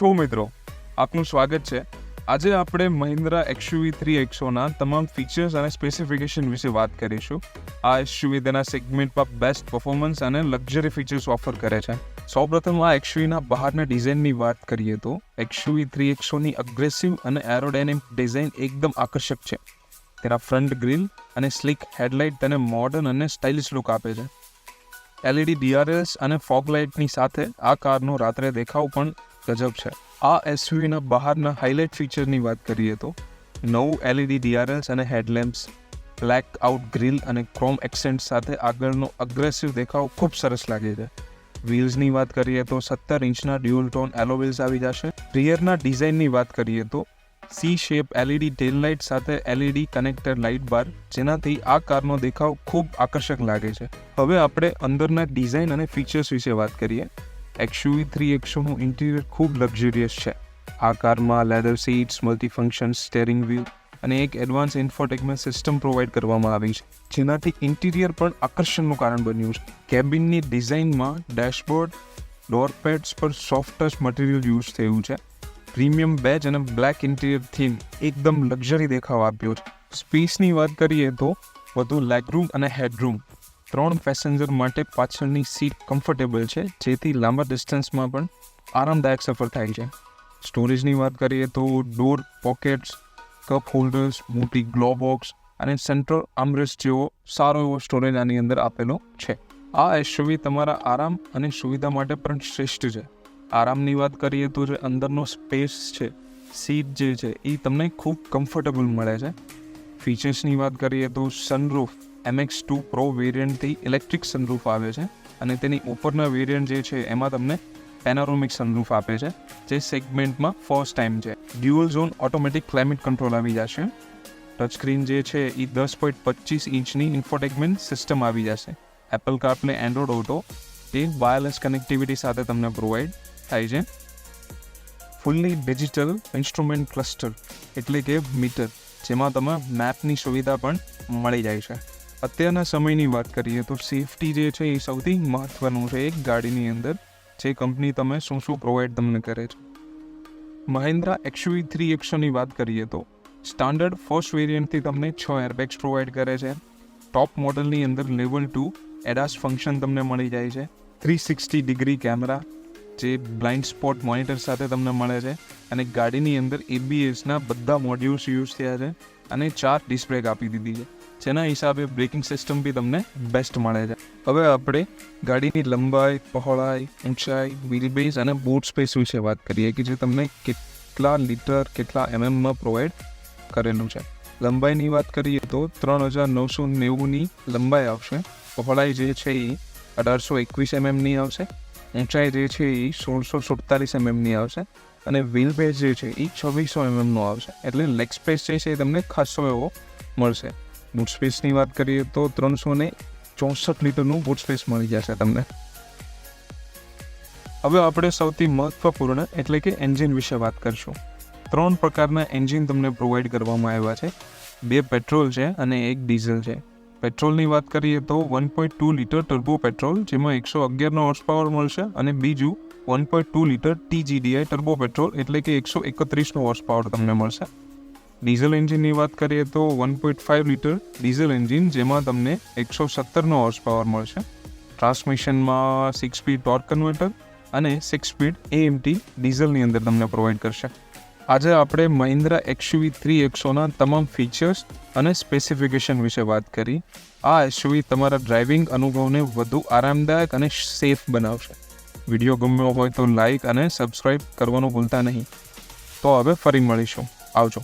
છો મિત્રો? આપનું સ્વાગત છે. આજે આપણે મહિન્દ્રા એક્સયુવી થ્રી એક્સોના તમામ ફીચર્સ અને સ્પેસિફિકેશન વિશે વાત કરીશું. આ એક્સયુવી તેના સેગમેન્ટમાં બેસ્ટ પરફોર્મન્સ અને લક્ઝરી ફીચર્સ ઓફર કરે છે. સૌપ્રથમ આ એક્સયુવીના બહારના ડિઝાઇનની વાત કરીએ તો, એક્સયુવી થ્રી એક્સોની અગ્રેસિવ અને એરોડાયનેમિક ડિઝાઇન એકદમ આકર્ષક છે. તેના ફ્રન્ટ ગ્રીલ અને સ્લીક હેડલાઇટ તેને મોડર્ન અને સ્ટાઇલિશ લુક આપે છે. એલઈડી ડીઆરએસ અને ફોગ લાઇટની સાથે આ કારનો રાત્રે દેખાવ પણ ગજબ છે. આ એસયુવીના બહારના હાઇલાઇટ ફીચરની વાત કરીએ તો, નવું એલઈડી ડીઆરએસ અને હેડલેમ્પ્સ બ્લેક આઉટ ગ્રીલ અને ક્રોમ એક્સેન્ટ સાથે આગળનો અગ્રેસિવ દેખાવ ખૂબ સરસ લાગે છે. વ્હીલ્સની વાત કરીએ તો, સત્તર ઇંચના ડ્યુઅલ ટોન એલો વ્હીલ્સ આવી જશે. રિયરના ડિઝાઇનની વાત કરીએ તો C shape LED tail light સાથે એલઈડી કનેક્ટર લાઇટ બાર જેનાથી આ કારનો દેખાવ ખૂબ આકર્ષક લાગે છે. હવે આપણે અંદરના ડિઝાઇન અને ફીચર્સ વિશે વાત કરીએ. એક્સયુવી થ્રી એક્સોનું ઇન્ટિરિયર ખૂબ લક્ઝરિયસ છે. આ કારમાં leather seats multifunction steering wheel અને એક એડવાન્સ ઇન્ફોટેકમેન્ટ સિસ્ટમ પ્રોવાઈડ કરવામાં આવી છે, જેનાથી ઇન્ટિરિયર પણ આકર્ષણનું કારણ બન્યું છે. કેબિનની ડિઝાઇનમાં ડેશબોર્ડ ડોર પેડ્સ પર સોફ્ટ ટચ મટીરિયલ યુઝ થયું છે. પ્રીમિયમ બેજ અને બ્લેક ઇન્ટિરિયર થીમ એકદમ લક્ઝરી દેખાવ આપ્યો છે. સ્પેસની વાત કરીએ તો વધુ લેગરૂમ અને હેડરૂમ ત્રણ પેસેન્જર માટે પાછળની સીટ કમ્ફર્ટેબલ છે, જેથી લાંબા ડિસ્ટન્સમાં પણ આરામદાયક સફર થાય છે. સ્ટોરેજની વાત કરીએ તો ડોર પોકેટ્સ કપ હોલ્ડર્સ મોટી ગ્લો બોક્સ અને સેન્ટ્રલ આમરેસ્ટ જેવો સારો એવો સ્ટોરેજ આની અંદર આપેલો છે. આ એસયુવી તમારા આરામ અને સુવિધા માટે પણ શ્રેષ્ઠ છે. આરામની વાત કરીએ તો જે અંદરનો સ્પેસ છે સીટ જે છે એ તમને ખૂબ કમ્ફર્ટેબલ મળે છે. ફીચર્સની વાત કરીએ તો સનરૂફ એમએક્સ ટુ પ્રો વેરિયન્ટથી ઇલેક્ટ્રિક સનરૂફ આવે છે અને તેની ઉપરના વેરિયન્ટ જે છે એમાં તમને પેનારોમિક સનરૂફ આપે છે, જે સેગમેન્ટમાં ફર્સ્ટ ટાઈમ છે. Dual zone automatic climate control આવી જશે. ટચ સ્ક્રીન જે છે એ દસ પોઈન્ટ પચીસ ઇંચની ઇન્ફોટેકમેન્ટ સિસ્ટમ આવી જશે. એપલ કાર્પને એન્ડ્રોઇડ ઓટો એ વાયરલેસ કનેક્ટિવિટી સાથે તમને પ્રોવાઈડ થાય છે. ફૂલ્લી ડિજિટલ ઇન્સ્ટ્રુમેન્ટ ક્લસ્ટર એટલે કે મીટર જેમાં તમે મેપની સુવિધા પણ મળી જાય છે. અત્યારના સમયની વાત કરીએ તો સેફટી જે છે એ સૌથી મહત્ત્વનું છે એક ગાડીની અંદર. જે કંપની તમે શું શું પ્રોવાઈડ તમને કરે છે. મહિન્દ્રા એક્સયુવી થ્રી એક્સોની વાત કરીએ તો સ્ટાન્ડર્ડ ફર્સ્ટ વેરિયન્ટથી તમને છ એરબેગ્સ પ્રોવાઈડ કરે છે. ટોપ મોડલની અંદર લેવલ ટુ એડાસ ફંક્શન તમને મળી જાય છે. થ્રી સિક્સટી ડિગ્રી કેમેરા જે બ્લાઇન્ડ સ્પોટ મોનિટર સાથે તમને મળે છે. અને ગાડીની અંદર એબીએસના બધા મોડ્યુલ્સ યુઝ થયા છે. અને ચાર ડિસ્બ્રેક આપી દીધી છે. જેના હિસાબે બ્રેકિંગ સિસ્ટમ બી તમને બેસ્ટ મળે છે. હવે આપણે ગાડીની લંબાઈ, પહોળાઈ, ઊંચાઈ વ્હીલબેઝ અને બૂટ સ્પેસ વિશે વાત કરીએ કે જે તમને કેટલા લીટર, કેટલા એમએમમાં પ્રોવાઈડ કરેલું છે. લંબાઈની વાત કરીએ તો ત્રણ હજાર નવસો નેવુંની લંબાઈ આવશે. પહોળાઈ જે છે એ અઢારસો એકવીસ એમએમની આવશે. ઊંચાઈ જે છે એ સોળસો સુડતાલીસ એમએમની આવશે. અને વ્હીલ બેઝ જે છે એ છવ્વીસો એમએમનો આવશે. એટલે લેગ સ્પેસ જે છે એ તમને ખાસો એવો મળશે. બૂટ સ્પેસની વાત કરીએ તો ત્રણસો ને ચોસઠ લીટરનું બૂટ સ્પેસ મળી જશે તમને. હવે આપણે સૌથી મહત્વપૂર્ણ એટલે કે એન્જિન વિશે વાત કરીશું. ત્રણ પ્રકારના એન્જિન તમને પ્રોવાઈડ કરવામાં આવ્યા છે. બે પેટ્રોલ છે અને એક ડીઝલ છે. પેટ્રોલની વાત કરીએ તો one point two litre turbo petrol, જેમાં એકસો અગિયારનો હોર્સ પાવર મળશે અને બીજું one point two litre TGDI turbo petrol એટલે કે એકસો એકત્રીસનો હોર્સ પાવર તમને મળશે. ડીઝલ એન્જિનની વાત કરીએ તો one point five litre diesel engine જેમાં તમને એકસો સત્તરનો હોર્સ પાવર મળશે. ટ્રાન્સમિશનમાં સિક્સ સ્પીડ ટોર્ક કન્વર્ટર અને સિક્સ સ્પીડ એએમટી ડીઝલની અંદર તમને પ્રોવાઈડ કરશે. આજે આપણે મહિન્દ્રા એક્સયુવી થ્રી એકસોના તમામ ફીચર્સ અને સ્પેસિફિકેશન વિશે વાત કરી. આ એસયુવી તમારા ડ્રાઇવિંગ અનુભવને વધુ આરામદાયક અને સેફ બનાવશે. વીડિયો ગમ્યો હોય તો લાઈક અને સબસ્ક્રાઈબ કરવાનું ભૂલતા નહીં. તો હવે ફરી મળીશું. આવજો.